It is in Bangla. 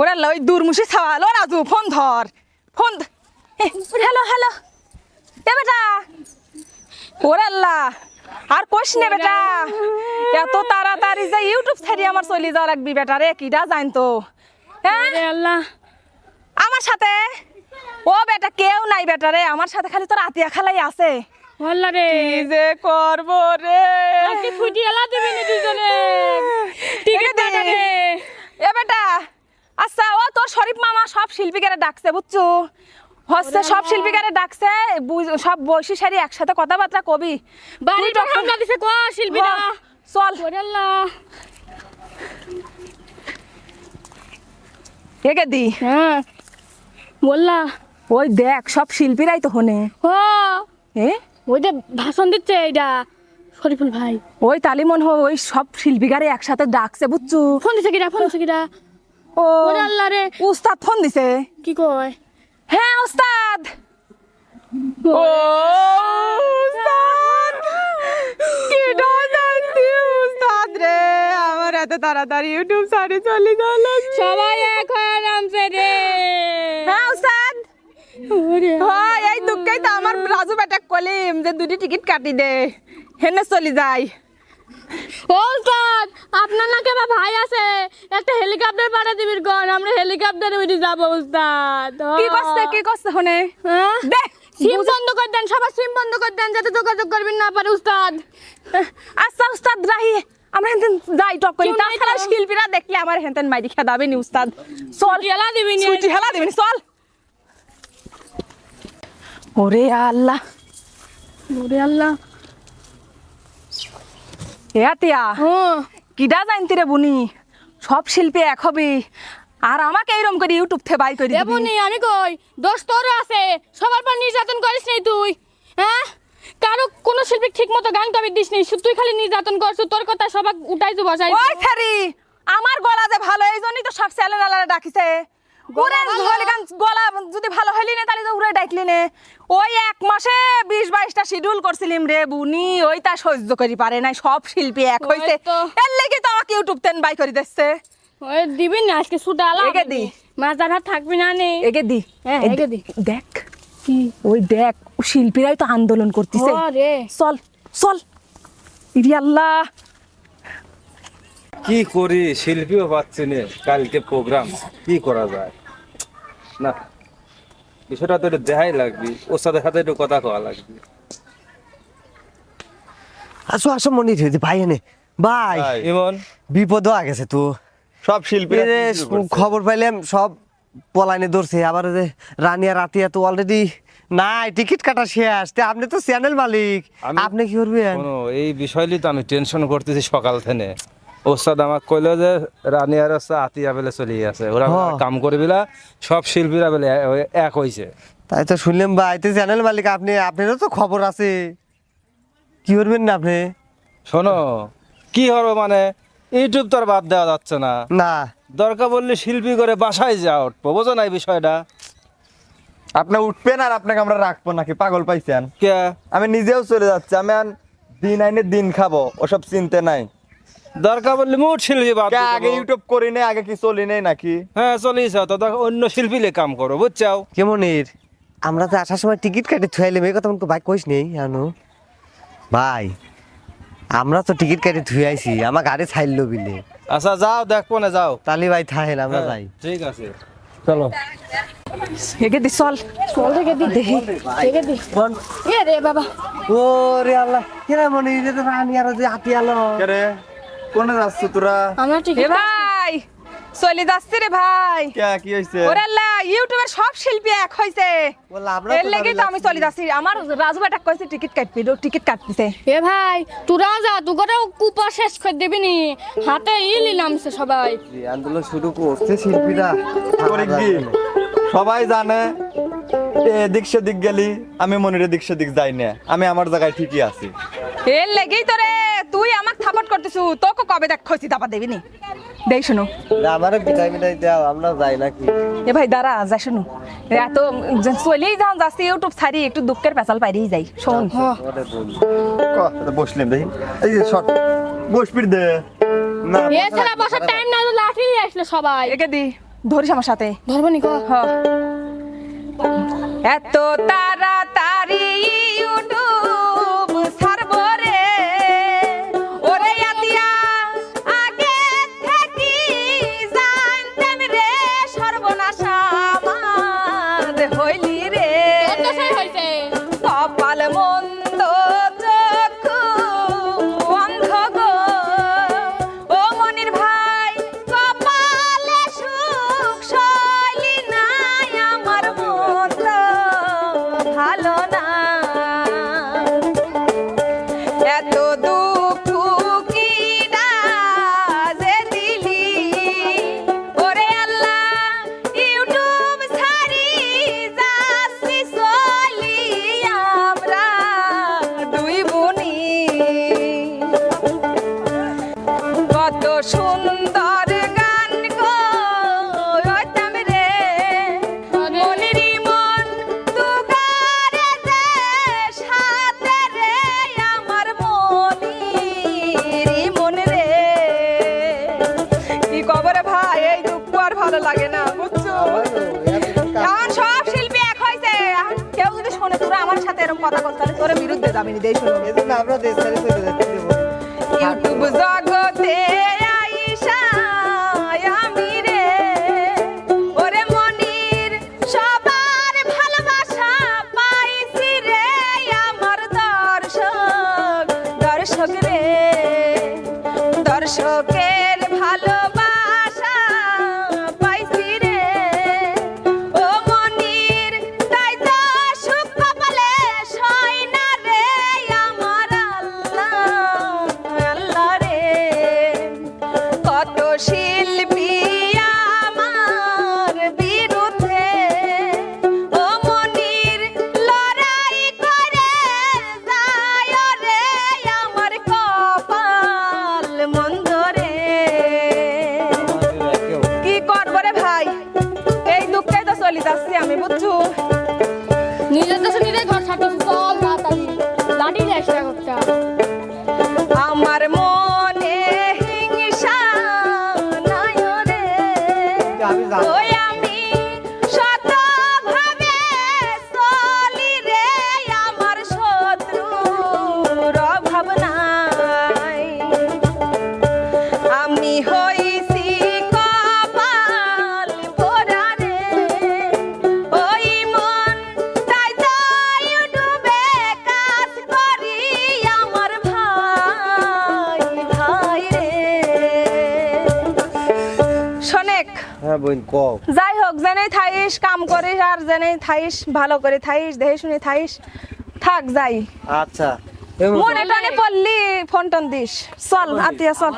ওরা লই দূরমুশি ছাওয়াল ও রাজু ফোন ধর ফোন হ্যালো হ্যালো। এ বেটা ওরে আল্লাহ আর কোশ নে বেটা এত তাড়াতাড়ি যে ইউটিউব ছাড়ি আমার চলি যাওয়া লাগবি বেটা রে কিডা জানতো হ্যাঁ আরে আল্লাহ আমার সাথে? ও বেটা কেউ নাই বেটা রে আমার সাথে খালি তোর আতিয়া খালাই আছে। ভাল্লা রে। কি যে করব রে? আজকে ফুটি এলা দিবি নি দুজনে। দে। রে। এ বেটা আচ্ছা ও তোর শরীফ মামা সব শিল্পীকারে ডাকছে বুঝছ? হচ্ছে সব শিল্পীকারে ডাকছে বুঝ- সব বৈশি সারি একসাথে কথাবার্তা কবি। পর হামলা দিছে কো শিল্পীরা? চল। একে দি? হ্যাঁ বললা। ওই দেখ সব শিল্পীরাই তো হনে। ও এ? ওইটা ভাষণ দিচ্ছে এইটা শরীফুল ভাই। ওই তালিমন হো ওই সব শিল্পীকারে একসাথে ডাকছে বুঝছ? ফোন দিছে কিরা ফোন দিছে কিরা ও ওরে আল্লাহ রে। উস্তাদ ফোন দিছে। কি কয়? হ্যাঁ উস্তাদ। ও উস্তাদ। কি জানতি উস্তাদ রে। আমার এত তাড়াতাড়ি ইউটিউব সারি চলে লাগবে সবাই এক হয়ে নামছে রে। হ্যাঁ উস্তাদ। ওরে হয় এই দুঃখেই তো আমার রাজু বেটা কলিম যে দুটি টিকিট কাটি দে। হেনে চলি যাই ও উস্তাদ আপনার নাকি আমার ভাই আছে। একটা হেলিকপ্টার পাঠা দিবির গন আমরা হেলিকপ্টারে উঠে যাব উস্তাদ কি করছে কি করছে হনে হ্যাঁ? দে সিম বন্ধ করে দেন সবার সিম বন্ধ করে দেন যাতে যোগাযোগ করবেন না পারে উস্তাদ। আচ্ছা উস্তাদ রাহি আমরা হেনতেন যাই টক করি। তাছাড়া শিল্পীরা দেখলে আমার হেনতেন মাইরি খেদাবে নি উস্তাদ। চল। এলা দিবি নি। ছুটি হেলা দিবেন চল। ওরে আল্লাহ। ওরে আল্লাহ। এ আতিয়া হ্যাঁ কিডা জানতি রে বুনি? সব শিল্পী এক হবে। আর আমাকে এইরকম করে ইউটিউব থেকে বাই করে দিবি। এবনি আমি কই দোষ তোরও আছে। সবার পর নির্যাতন করিস নাই তুই হ্যাঁ? কারও কোনো শিল্পী ঠিক মতো গান কবি দিস নি তুই খালি নির্যাতন করছ তোর কথা সবাক উঠাইছো বসাই ওই ছাড়ি আমার গলা যে ভালো এই জন্যই তো সব চ্যানেল আলাদা ডাকিছে গান গলা যদি ভালো হইলি না তাহলে তো উড়ে ডাকলি নে। ওই এক মাসে বিশ বাইশটা শিডিউল করছিলিম রে বুনি ওই তা সহ্য করি পারে নাই সব শিল্পী এক হইছে। এর লেগে তো আমাকে ইউটিউব তেন বাই করে দিচ্ছে। ওই দিবি না আজকে সুটা আলা একে দি। মাজার হাত থাকবি না নে। এগে দি। হ্যাঁ, এগে দি। দেখ। কি? ওই দেখ শিল্পীরাই তো আন্দোলন করতেছে। চল চল। ইরি আল্লাহ। কি করি? শিল্পীও পাচ্ছি না। কালকে প্রোগ্রাম কি করা যায়? না। বিষয়টা তো একটু দেখাই লাগবে। ওর সাথে সাথে একটু কথা কওয়া লাগবে। আসো আসো মনির হয়েছে ভাই এনে। ভাই ইমন। বিপদ হয়ে গেছে তো। সব করছে? খবর পাইলাম সব পলাইনে ধরছে। আবার যে রানিয়া রাতিয়া তো অলরেডি নাই টিকিট কাটা শেষ। তে আপনি তো চ্যানেল মালিক। আপনি কি করবেন? এই বিষয়টি তো আমি টেনশন করতেছি সকাল থেকে। ওস্তাদ আমাকে কইলো যে রানিয়ার হচ্ছে আতিয়া বেলে চলে গেছে। ওরা। কাম করে বিলা সব শিল্পীরা বেলে এক হইছে। তাই তো শুনলাম ভাই তো চ্যানেল মালিক আপনি আপনারও তো খবর আছে। কি করবেন না আপনি? শোনো কি হবে মানে ইউটিউব তো আর বাদ দেওয়া যাচ্ছে না। না। দরকার বললে শিল্পী করে বাসায় যা উঠবো বোঝো না এই বিষয়টা? আপনি উঠবেন আর আপনাকে আমরা রাখব নাকি? পাগল পাইছেন। কে? আমি নিজেও চলে যাচ্ছি আমি দিন আইনে দিন খাব ওসব চিনতে নাই। দরকার বললে মুঠ শিল্পী বাদ আগে ইউটিউব করি নাই আগে কি চলি নাই নাকি? হ্যাঁ যাও। তো দেখো অন্য শিল্পীলে কাম করো বুঝছাও? কেমনের? আমরা তো আসার সময় টিকিট কাটে থুয়াইলাম এই কথা ভাই কইস নেই জানো ভাই আমরা তো টিকিট কাটে থুই আইছি আমার গাড়ি ছাইল বিলে। আচ্ছা যাও দেখব না যাও। তালি ভাই থাহেন আমরা যাই। ঠিক আছে। চলো। এগে দি চল। চল দেখে দি দেখি। দেখে দি। এ রে বাবা। ও রে আল্লাহ কেরা মনে এই যে রানি আর যে হাতি আলো কে কোনে যাচ্ছ তোরা? আমরা ঠিক এ ভাই চলে যাচ্ছে রে ভাই। কে কি হয়েছে ওরে আল্লাহ ইউটিউবের সব শিল্পী এক হইছে। আমরা এর লেগেই তো আমি চলে যাচ্ছি। আমার রাজু বেটা কইছে টিকিট কাটবি টিকিট কাটতেছে। এ ভাই তোরা যা কুপা শেষ করে দিবি নি। হাতে ইলি নামছে সবাই। আন্দোলন শুরু করছে শিল্পীরা। সবাই জানে এদিক সেদিক গেলি আমি মনির দিক সেদিক যাই না। আমি আমার জায়গায় ঠিকই আছি। এর লেগেই তো রে তুই আমাক থাপট করতেছ তোকে কবে দেখ খসি দাপা দেবি নি? দেই শুনো। আমারে বিদায় বিদায় দাও আমরা যাই নাকি? এ ভাই দাঁড়া যা শুনো। এত চলেই যাও যাচ্ছি ইউটিউব ছাড়ি একটু দুঃখের পেঁচাল পাইরেই যাই শোন। বসলেন দেখি। এই যে শর্ট বসবির দে। না এ ছাড়া বসার টাইম না লাঠি নিয়ে আসলে সবাই। একে দি ধরিস আমার সাথে। ধরবো নি ক? হ্যাঁ এত তার ভালো লাগে না বুঝছ? এখন সব শিল্পী এক হয়েছে কেউ যদি শোনে তোরা আমার সাথে এরকম কথা করতে তাহলে তোর বিরুদ্ধে যাবি নি দেশ আমরা দেশ ছাড়ি চলে যাচ্ছি জগতে করছ? নিজের দেশে নিজে ঘর ছাড়তে চল লাঠি দেশ আমার মনে হিংসা নাই রে। আমি বোন কও। যাই হোক জেনেই থাইস কাম করিস আর জেনেই থাইস ভালো করে থাইস দেখে শুনে থাইস থাক যাই। আচ্ছা। মনে টানে পড়লি ফোন টোন দিস। চল আতিয়া চল।